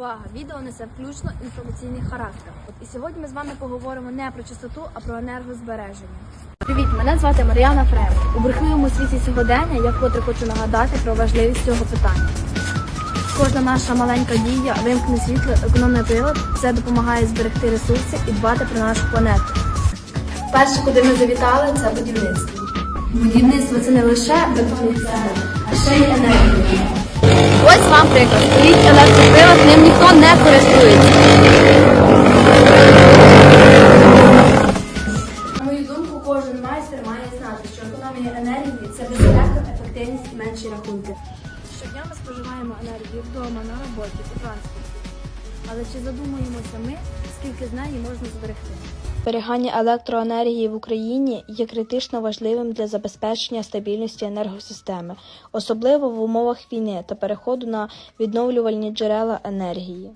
Увага! Відео несе включно інформаційний характер. І сьогодні ми з вами поговоримо не про чистоту, а про енергозбереження. Привіт, мене звати Мар'яна Фрем. У брехливому світі сьогодення я вкотре хочу нагадати про важливість цього питання. Кожна наша маленька дія, вимкне світло, економне прилад, все допомагає зберегти ресурси і дбати про нашу планету. Перше, куди ми завітали, це будівництво. Будівництво це не лише виробництво, а ще й енергія. Ось вам приклад. Стоїть електроприлад, ним ніхто не користується. На мою думку, кожен майстер має знати, що економія енергії це безпека, ефективність і менші рахунки. Щодня ми споживаємо енергію вдома, на роботі, у транспорті. Але чи задумуємося ми, скільки з неї можна зберегти? Зберігання електроенергії в Україні є критично важливим для забезпечення стабільності енергосистеми, особливо в умовах війни та переходу на відновлювальні джерела енергії.